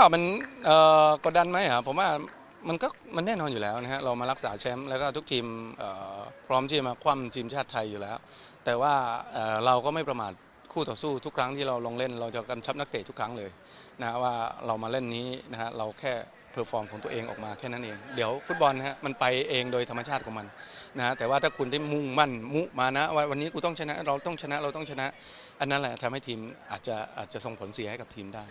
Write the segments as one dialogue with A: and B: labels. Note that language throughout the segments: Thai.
A: ก็มันกดดันไหมอะผมว่ามันก็มันแน่นอนอยู่แล้วนะฮะเรามารักษาแชมป์แล้วก็ทุกทีมพร้อมที่จะมาคว่ำทีมชาติไทยอยู่แล้ว แต่ว่าเเราก็ไม่ประมาทคู่ต่อสู้ทุกครั้งที่เราลงเล่น เราจะกำชับนักเตะทุกครั้งเลยนะว่าเรามาเล่นนี้นะฮะเราแค่เพอร์ฟอร์มของตัวเองออกมาแค่นั้นเอง เดี๋ยวฟุตบอลนะฮะมันไปเองโดยธรรมชาติของมันนะฮะแต่ว่าถ้าคุณได้มุ่งมั่นมุมานะว่าวันนี้กูต้องชนะเราต้องชนะเราต้องชนะ อันนั้นแหละทำให้ทีมอาจจะอาจจะส่งผลเสียให้กับทีมได้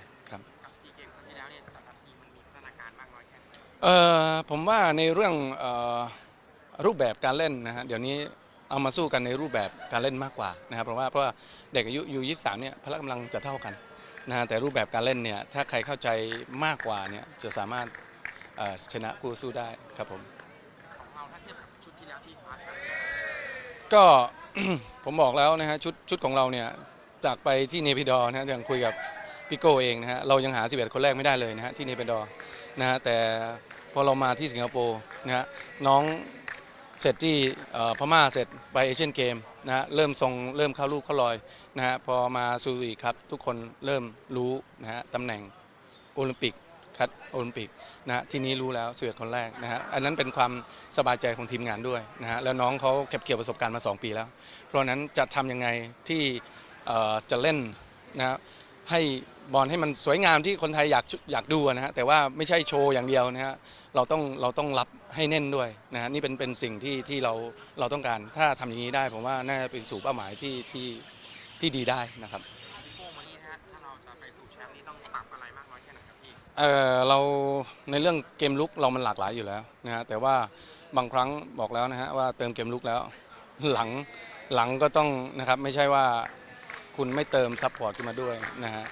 B: เอ่
A: อผมว่าในเรื่องเออรูปแบบการเล่นนะฮะเดี๋ยวนี้เอามาสู้กันในรูปแบบการเล่นมากกว่านะครับเพราะว่าเพราะว่าเด็กอายุยูยี่สามเนี่ยพละกำลังจะเท่ากันนะฮะแต่รูปแบบการเล่นเนี่ยถ้าใครเข้าใจมากกว่าเนี่ยจะสามารถเอ่อชนะคู่สู้ได้ครับผม
B: ของเราถ้าเทียบกับชุดที่แล้วที่คว้าแชมป์
A: ก็ ผมบอกแล้วนะฮะชุดชุดของเราเนี่ยจากไปที่เนปิดอร์นะฮะยังคุยกับพี่โก้เองนะฮะเรายังหา 11 คนแรกไม่ได้เลยนะฮะที่เนปิดอร์นะฮะแต่ พอเรามาที่สิงคโปร์นะฮะน้องเสร็จที่พม่าเสร็จไปเอเชียนเกมนะฮะเริ่มทรงเริ่มเข้าลูกเข้าลอยนะฮะพอมาซูริครับทุกคนเริ่มรู้นะฮะตำแหน่งโอลิมปิกคัดโอลิมปิกนะฮะที่นี้รู้แล้ว11คนแรกนะฮะอันนั้นเป็นความสบายใจของทีมงานด้วยนะฮะแล้วน้องเขาเก็บเกี่ยวประสบการณ์มา 2 ปีแล้ว เพราะนั้นจะทำยังไงที่จะเล่นนะให้บอลให้มันสวยงามที่คนไทยอยากอยากดูนะฮะแต่ว่าไม่ใช่โชว์อย่างเดียวนะฮะ เราต้องเราต้องรับให้แน่นด้วยนะฮะนี่เป็นเป็นสิ่งที่ที่เราเราต้องการถ้าทำอย่างนี้ได้ ผมว่าน่าจะเป็นสู่เป้าหมายที่ที่ที่ดีได้นะครับ
B: พี่โก้มานี่นะฮะถ้าเราจะไปสู่แชมป์นี่ต้องปรับอะไรมากน้อยแค่ไหนครับพี่
A: เอ่อเราในเรื่องเกมลุกเรามันหลากหลายอยู่แล้วนะฮะแต่ว่าบางครั้งบอกแล้วนะฮะว่าเติมเกมลุกแล้ว หลังหลังก็ต้องนะครับไม่ใช่ว่าคุณไม่เติมซัพพอร์ตขึ้นมาด้วยนะฮะ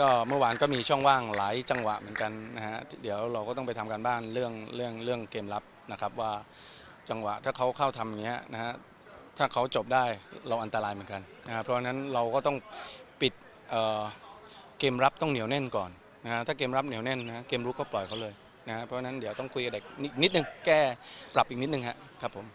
A: ก็เมื่อวานก็มีช่องว่างหลายจังหวะเหมือนกันนะฮะเดี๋ยวเราก็ต้องไปทำการบ้านเรื่องเรื่องเรื่องเกมรับนะครับว่าจังหวะถ้าเขาเข้าทำอย่างเงี้ยนะฮะถ้าเขาจบได้เราอันตรายเหมือนกันนะฮะเพราะฉะนั้นเราก็ต้องปิดเเกมรับต้องเหนียวแน่นก่อนนะฮะถ้าเกมรับเหนียวแน่นนะเกมรุกก็ปล่อยเขาเลยนะฮะเพราะฉะนั้นเดี๋ยวต้องคุยกับเด็กนิดนิดนึงแก้ปรับอีกนิดนึงฮะครับผม